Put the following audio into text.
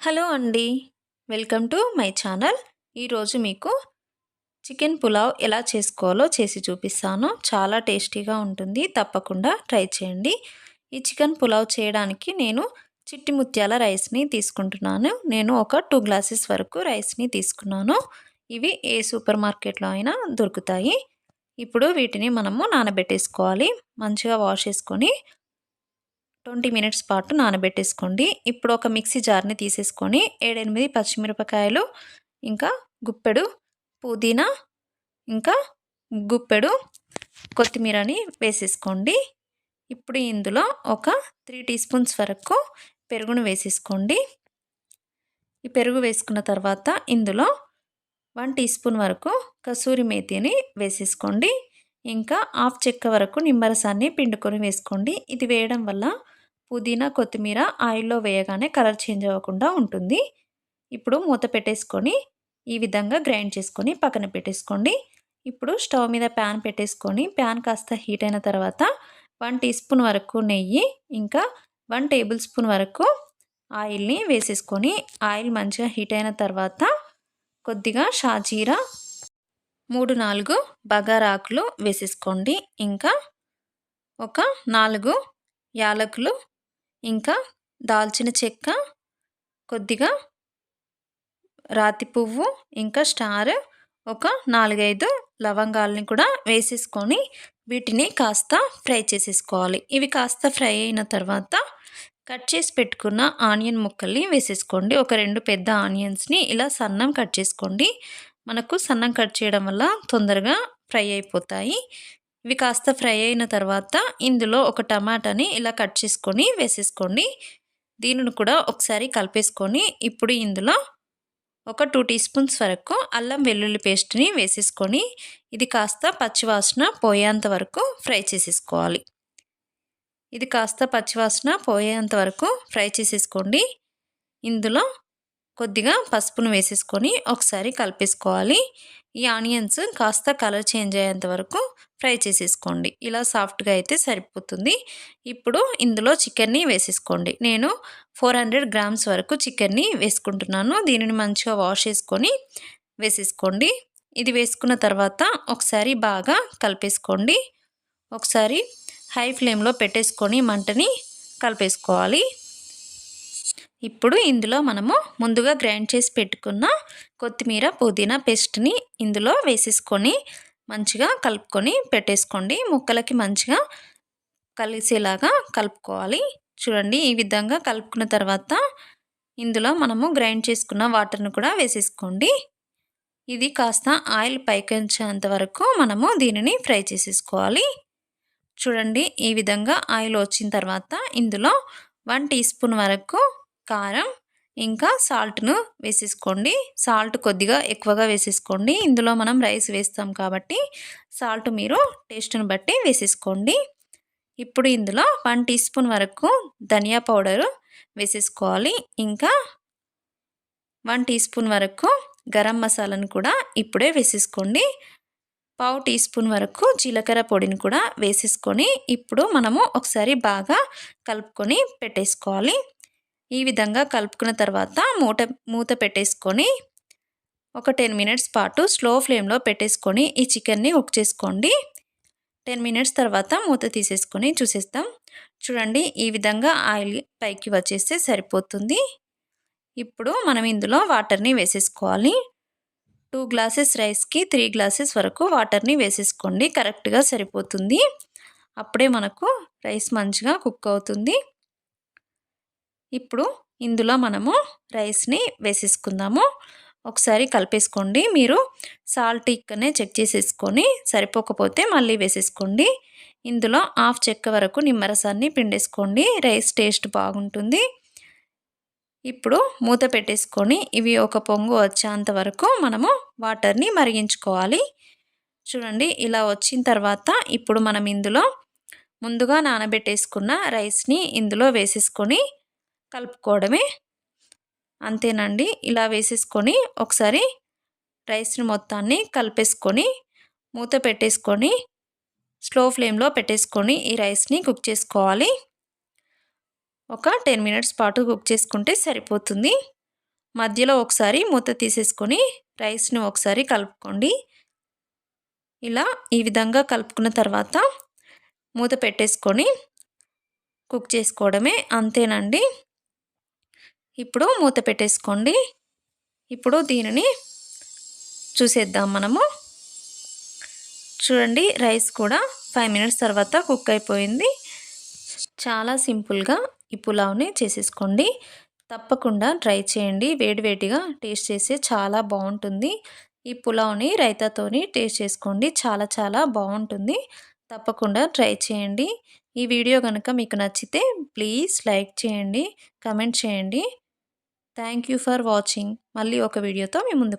Hello అండి. Welcome to my channel. ఈరోజు మీకు చికెన్ పులావ్ ఎలా చేసుకోవాలో చేసి చూపిస్తాను. చాలా టేస్టీగా ఉంటుంది. తప్పకుండా ట్రై చేయండి. ఈ చికెన్ పులావ్ చేయడానికి నేను చిట్టి ముత్యాల రైస్ని తీసుకుంటున్నాను. నేను ఒక టూ గ్లాసెస్ వరకు రైస్ని తీసుకున్నాను. ఇవి ఏ సూపర్ మార్కెట్లో అయినా దొరుకుతాయి. ఇప్పుడు వీటిని మనము నానబెట్టేసుకోవాలి. మంచిగా వాష్ చేసుకొని ట్వంటీ మినిట్స్ పాటు నానబెట్టేసుకోండి. ఇప్పుడు ఒక మిక్సీ జార్ని తీసేసుకొని ఏడెనిమిది పచ్చిమిరపకాయలు ఇంకా గుప్పెడు పుదీనా ఇంకా గుప్పెడు కొత్తిమీరని వేసేసుకోండి. ఇప్పుడు ఇందులో ఒక త్రీ టీ స్పూన్స్ వరకు పెరుగును వేసేసుకోండి. ఈ పెరుగు వేసుకున్న తర్వాత ఇందులో వన్ టీ స్పూన్ వరకు కసూరి మేతిని వేసేసుకోండి. ఇంకా హాఫ్ చెక్క వరకు నిమ్మరసాన్ని పిండుకొని వేసుకోండి. ఇది వేయడం వల్ల పుదీనా కొత్తిమీర ఆయిల్లో వేయగానే కలర్ చేంజ్ అవ్వకుండా ఉంటుంది. ఇప్పుడు మూత పెట్టేసుకొని ఈ విధంగా గ్రైండ్ చేసుకొని పక్కన పెట్టేసుకోండి. ఇప్పుడు స్టవ్ మీద ప్యాన్ పెట్టేసుకొని ప్యాన్ కాస్త హీట్ అయిన తర్వాత వన్ టీ స్పూన్ వరకు నెయ్యి ఇంకా వన్ టేబుల్ స్పూన్ వరకు ఆయిల్ని వేసేసుకొని ఆయిల్ మంచిగా హీట్ అయిన తర్వాత కొద్దిగా షాజీరా మూడు నాలుగు బగారాకులు వేసేసుకోండి. ఇంకా ఒక నాలుగు యాలకులు ఇంకా దాల్చిన చెక్క కొద్దిగా రాతి పువ్వు ఇంకా స్టార్ ఒక నాలుగైదు లవంగాలని కూడా వేసేసుకొని వీటిని కాస్త ఫ్రై చేసేసుకోవాలి. ఇవి కాస్త ఫ్రై అయిన తర్వాత కట్ చేసి పెట్టుకున్న ఆనియన్ ముక్కల్ని వేసేసుకోండి. ఒక రెండు పెద్ద ఆనియన్స్ని ఇలా సన్నం కట్ చేసుకోండి. మనకు సన్నం కట్ చేయడం వల్ల తొందరగా ఫ్రై అయిపోతాయి. ఇవి కాస్త ఫ్రై అయిన తర్వాత ఇందులో ఒక టమాటాని ఇలా కట్ చేసుకొని వేసేసుకోండి. దీనిని కూడా ఒకసారి కలిపేసుకొని ఇప్పుడు ఇందులో ఒక టూ టీ స్పూన్స్ వరకు అల్లం వెల్లుల్లి పేస్ట్ని వేసేసుకొని ఇది కాస్త పచ్చివాసన పోయేంత వరకు ఫ్రై చేసేసుకోవాలి. ఇది కాస్త పచ్చివాసన పోయేంత వరకు ఫ్రై చేసేసుకోండి. ఇందులో కొద్దిగా పసుపును వేసేసుకొని ఒకసారి కలిపేసుకోవాలి. ఈ ఆనియన్స్ కాస్త కలర్ చేంజ్ అయ్యేంత వరకు ఫ్రై చేసేసుకోండి. ఇలా సాఫ్ట్గా అయితే సరిపోతుంది. ఇప్పుడు ఇందులో చికెన్ని వేసేసుకోండి. నేను ఫోర్ హండ్రెడ్ గ్రామ్స్ వరకు చికెన్ని వేసుకుంటున్నాను. దీనిని మంచిగా వాష్ చేసుకొని వేసేసుకోండి. ఇది వేసుకున్న తర్వాత ఒకసారి బాగా కలిపేసుకోండి. ఒకసారి హై ఫ్లేమ్లో పెట్టేసుకొని మంటని కలిపేసుకోవాలి. ఇప్పుడు ఇందులో మనము ముందుగా గ్రైండ్ చేసి పెట్టుకున్న కొత్తిమీర పుదీనా పేస్ట్ని ఇందులో వేసేసుకొని మంచిగా కలుపుకొని పెట్టేసుకోండి. ముక్కలకి మంచిగా కలిసేలాగా కలుపుకోవాలి. చూడండి ఈ విధంగా కలుపుకున్న తర్వాత ఇందులో మనము గ్రైండ్ చేసుకున్న వాటర్ను కూడా వేసేసుకోండి. ఇది కాస్త ఆయిల్ పైకి వచ్చేంత వరకు మనము దీనిని ఫ్రై చేసేసుకోవాలి. చూడండి ఈ విధంగా ఆయిల్ వచ్చిన తర్వాత ఇందులో వన్ టీ స్పూన్ వరకు కారం ఇంకా సాల్ట్ను వేసేసుకోండి. సాల్ట్ కొద్దిగా ఎక్కువగా వేసేసుకోండి. ఇందులో మనం రైస్ వేస్తాం కాబట్టి సాల్ట్ మీరు టేస్ట్ని బట్టి వేసేసుకోండి. ఇప్పుడు ఇందులో వన్ టీ స్పూన్ వరకు ధనియా పౌడరు వేసేసుకోవాలి. ఇంకా వన్ టీ స్పూన్ వరకు గరం మసాలాను కూడా ఇప్పుడే వేసేసుకోండి. పావు టీ స్పూన్ వరకు జీలకర్ర పొడిని కూడా వేసేసుకొని ఇప్పుడు మనము ఒకసారి బాగా కలుపుకొని పెట్టేసుకోవాలి. ఈ విధంగా కలుపుకున్న తర్వాత మూట మూత పెట్టేసుకొని ఒక టెన్ మినిట్స్ పాటు స్లో ఫ్లేమ్లో పెట్టేసుకొని ఈ చికెన్ని కుక్ చేసుకోండి. టెన్ మినిట్స్ తర్వాత మూత తీసేసుకొని చూసేస్తాం. చూడండి ఈ విధంగా ఆయిల్ పైకి వచ్చేస్తే సరిపోతుంది. ఇప్పుడు మనం ఇందులో వాటర్ని వేసేసుకోవాలి. టూ గ్లాసెస్ రైస్కి త్రీ గ్లాసెస్ వరకు వాటర్ని వేసేసుకోండి. కరెక్ట్గా సరిపోతుంది. అప్పుడే మనకు రైస్ మంచిగా కుక్ అవుతుంది. ఇప్పుడు ఇందులో మనము రైస్ని వేసేసుకుందాము. ఒకసారి కలిపేసుకోండి. మీరు సాల్ట్ ఇక్కడనే చెక్ చేసేసుకొని సరిపోకపోతే మళ్ళీ వేసేసుకోండి. ఇందులో హాఫ్ చెక్క వరకు నిమ్మరసాన్ని పిండేసుకోండి. రైస్ టేస్ట్ బాగుంటుంది. ఇప్పుడు మూత పెట్టేసుకొని ఇవి ఒక పొంగు వచ్చేంత వరకు మనము వాటర్ని మరిగించుకోవాలి. చూడండి ఇలా వచ్చిన తర్వాత ఇప్పుడు మనం ఇందులో ముందుగా నానబెట్టేసుకున్న రైస్ని ఇందులో వేసేసుకొని కలుపుకోవడమే. అంతేనండి. ఇలా వేసేసుకొని ఒకసారి రైస్ని మొత్తాన్ని కలిపేసుకొని మూత పెట్టేసుకొని స్లో ఫ్లేమ్లో పెట్టేసుకొని ఈ రైస్ని కుక్ చేసుకోవాలి. ఒక టెన్ మినిట్స్ పాటు కుక్ చేసుకుంటే సరిపోతుంది. మధ్యలో ఒకసారి మూత తీసేసుకొని రైస్ని ఒకసారి కలుపుకోండి. ఇలా ఈ విధంగా కలుపుకున్న తర్వాత మూత పెట్టేసుకొని కుక్ చేసుకోవడమే అంతేనండి. ఇప్పుడు మూత పెట్టేసుకోండి. ఇప్పుడు దీనిని చూసేద్దాం మనము. చూడండి రైస్ కూడా ఫైవ్ మినిట్స్ తర్వాత కుక్ అయిపోయింది. చాలా సింపుల్గా ఈ పులావ్ని చేసేసుకోండి. తప్పకుండా ట్రై చేయండి. వేడివేడిగా టేస్ట్ చేస్తే చాలా బాగుంటుంది. ఈ పులావ్ని రైతాతోని టేస్ట్ చేసుకోండి. చాలా చాలా బాగుంటుంది. తప్పకుండా ట్రై చేయండి. ఈ వీడియో కనుక మీకు నచ్చితే ప్లీజ్ లైక్ చేయండి కమెంట్ చేయండి. థ్యాంక్ యూ ఫర్ వాచింగ్ మళ్ళీ ఒక వీడియోతో మీ ముందుకు